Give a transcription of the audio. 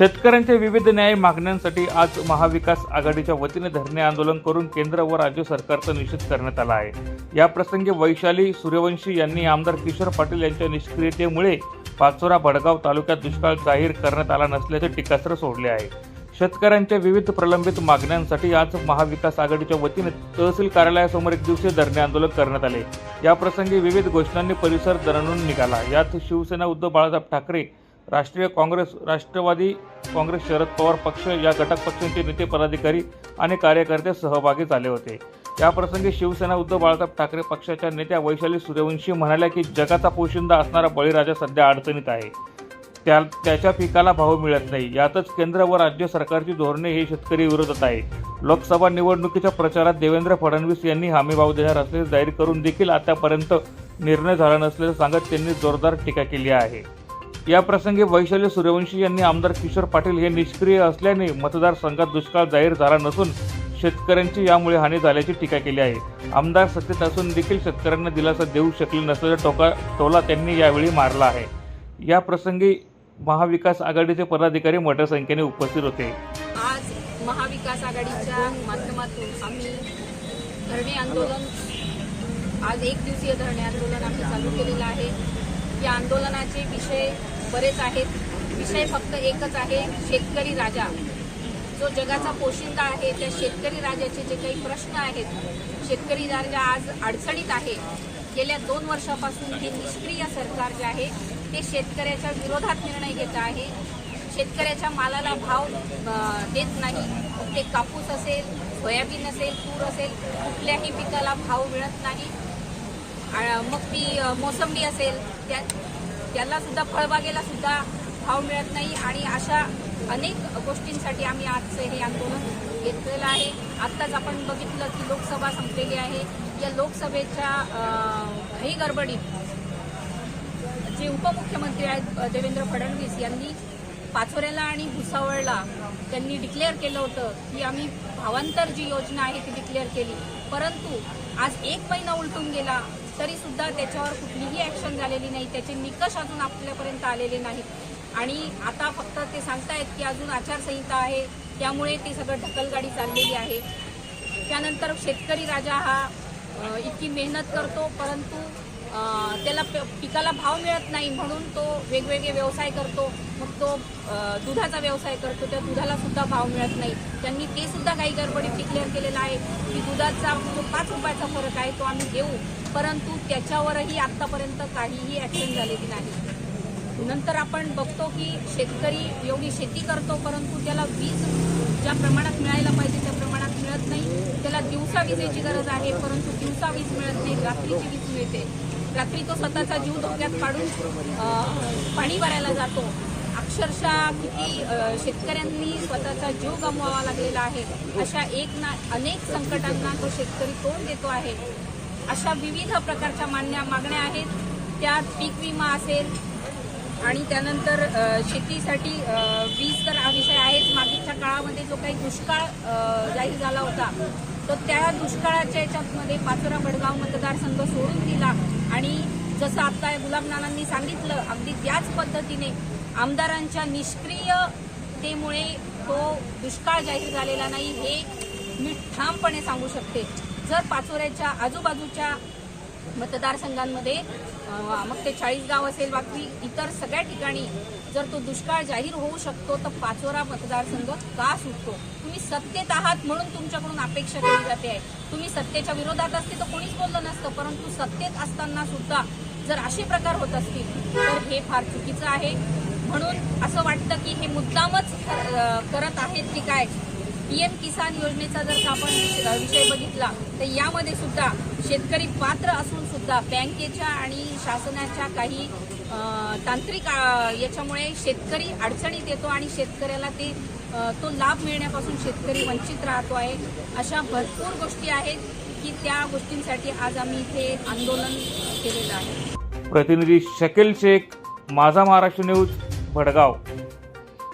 शेतकऱ्यांच्या विविध न्याय मागण्यांसाठी आज महाविकास आघाडीच्या वतीने धरणे आंदोलन करून केंद्र व राज्य सरकारचा निषेध करण्यात आला आहे. या प्रसंगी वैशाली सूर्यवंशी यांनी आमदार किशोर पाटील यांच्या निष्क्रियतेमुळे पाचोरा भडगाव तालुक्यात दुष्काळ जाहीर करण्यात आला नसल्याचे टीकास्त्र सोडले आहे. शेतकऱ्यांच्या विविध प्रलंबित मागण्यांसाठी आज महाविकास आघाडीच्या वतीने तहसील कार्यालयासमोर एक दिवसीय धरणे आंदोलन करण्यात आले. या प्रसंगी विविध घोषणांनी परिसर दरणून निघाला. यात शिवसेना उद्धव बाळासाहेब ठाकरे राष्ट्रीय काँग्रेस राष्ट्रवादी काँग्रेस शरद पवार पक्ष या घटक पक्षांचे नेते पदाधिकारी आणि कार्यकर्ते सहभागी झाले होते. याप्रसंगी शिवसेना उद्धव बाळासाहेब ठाकरे पक्षाच्या नेत्या वैशाली सूर्यवंशी म्हणाल्या की जगाचा पोशिंदा असणारा बळीराजा सध्या अडचणीत आहे. त्या त्याच्या पिकाला भाव मिळत नाही. यातच केंद्र व राज्य सरकारची धोरणे हे शेतकरी विरोधात आहे. लोकसभा निवडणुकीच्या प्रचारात देवेंद्र फडणवीस यांनी हमीभाव देणार असल्याचे जाहीर करून देखील आतापर्यंत निर्णय झाला नसल्याचं सांगत त्यांनी जोरदार टीका केली आहे. या प्रसंगी वैशाली सूर्यवंशी यांनी आमदार किशोर पाटील हे निष्क्रिय असल्याने मतदारसंघात दुष्काळ जाहीर झाला नसून शेतकऱ्यांची यामुळे हानी झाल्याची टीका केली आहे. आमदार सत्तेत असून देखील शेतकऱ्यांना दिलासा देऊ शकले नसल्याचा टोका टोला त्यांनी यावेळी मारला आहे. या प्रसंगी महाविकास आघाडीचे पदाधिकारी मोठ्या संख्येने उपस्थित होते. आज महाविकास आघाडीच्या माध्यमातून आम्ही धरणे आंदोलन आज एक दिवसीय धरणे आंदोलन आम्ही चालू केलेलं आहे. या आंदोलनाचे विषय बरेच आहेत. विषय फक्त एकच आहे शेतकरी राजा. जो जगाचा पोशिंदा आहे त्या शेतकरी राजाचे जे काही प्रश्न आहेत शेतकरी राजा आज अडचणीत आहे. गेल्या दोन वर्षापासून हे निष्क्रिय सरकार जे आहे ते शेतकऱ्याच्या विरोधात निर्णय घेत आहे. शेतकऱ्याच्या मालाला भाव देत नाही. ते कापूस असेल सोयाबीन असेल तूर असेल कुठल्याही पिकाला भाव मिळत नाही. मग ती मोसंबी असेल त्या त्याला सुद्धा फळबागेला सुद्धा भाव मिळत नाही आणि अशा अनेक गोष्टींसाठी आम्ही आजचं हे आंदोलन घेतलेलं आहे. आत्ताच आपण बघितलं की लोकसभा संपलेली आहे. या लोकसभेच्या घाई गडबडीत जे उपमुख्यमंत्री आहेत देवेंद्र फडणवीस यांनी पाचोऱ्याला आणि भुसावळला त्यांनी डिक्लेअर केलं होतं की आम्ही भावांतर जी योजना आहे ती डिक्लेअर केली. परंतु आज एक महिना उलटून गेला. तरीसुद्धा त्याच्यावर कुठलीही ॲक्शन झालेली नाही. त्याचे निकष अजून आपल्यापर्यंत आलेले नाहीत. आणि आता फक्त ते सांगतायत की अजून आचारसंहिता आहे. त्यामुळे ती सगळं ढकलगाडी चाललेली आहे. त्यानंतर शेतकरी राजा हा इतकी मेहनत करतो परंतु त्याला प- पिकाला भाव मिळत नाही म्हणून तो वेगवेगळे व्यवसाय करतो. मग तो दुधाचा व्यवसाय करतो. त्या दुधाला सुद्धा भाव मिळत नाही. त्यांनी ते सुद्धा काही गडबडीत डिक्लेअर केलेलं आहे की दुधाचा जो पाच रुपयाचा फरक आहे तो आम्ही देऊ. परंतु त्याच्यावरही आत्तापर्यंत काहीही ॲक्शन झालेली नाही. नंतर आपण बघतो की शेतकरी एवढी शेती करतो परंतु त्याला वीज ज्या प्रमाणात मिळायला पाहिजे त्या प्रमाणात मिळत नाही. त्याला दिवसा विजेची गरज आहे परंतु दिवसा वीज मिळत नाही. रात्रीची वीज मिळते. रात्री तो स्वतःचा जीव धोक्यात काढून पाणी भरायला जातो. अक्षरशः किती शेतकऱ्यांनी स्वतःचा जीव गमवावा लागलेला आहे. अशा एक ना अनेक संकटांना तो शेतकरी तोंड देतो आहे. अशा विविध प्रकारच्या मान्या मागण्या आहेत. त्यात पीक विमा असेल आणि त्यानंतर शेतीसाठी वीज तर हा विषय आहेच. मागीच्या काळामध्ये जो काही दुष्काळ जाहीर झाला होता तो त्या दुष्काळाच्या याच्यामध्ये पाचोरा बडगाव मतदारसंघ सोडून दिला. आणि जसं आता गुलाब नानांनी सांगितलं अगदी त्याच पद्धतीने आमदारांच्या निष्क्रियतेमुळे तो दुष्काळ जाहीर झालेला नाही हे मी ठामपणे सांगू शकते. जर पाचोऱ्याच्या आजूबाजूच्या मतदारसंघांमध्ये मग ते चाळीसगाव असेल बाकी इतर सगळ्या ठिकाणी जर तो दुष्काळ जाहीर होऊ शकतो तर पाचोरा मतदारसंघ का सुटतो? तुम्ही सत्तेत आहात म्हणून तुमच्याकडून अपेक्षा केली जाते आहे. तुम्ही सत्तेच्या विरोधात असते तर कोणीच बोललं नसतं परंतु सत्तेत असताना सुद्धा जर असे प्रकार होत असतील तर हे फार चुकीचं आहे. म्हणून असं वाटतं की हे मुद्दामच करत आहेत की काय? पीएम किसान योजनेचा जर का आपण विषय विषय बघितला तर यामध्ये सुद्धा शेतकरी पात्र असून सुद्धा बँकेच्या आणि शासनाच्या काही तांत्रिक याच्यामुळे शेतकरी अडचणीत येतो आणि शेतकऱ्याला ते तो लाभ मिळण्यापासून शेतकरी वंचित राहतो आहे. अशा भरपूर गोष्टी आहेत की त्या गोष्टींसाठी आज आम्ही इथे आंदोलन केलेलं आहे. प्रतिनिधी शकील शेख माझा महाराष्ट्र न्यूज भडगाव.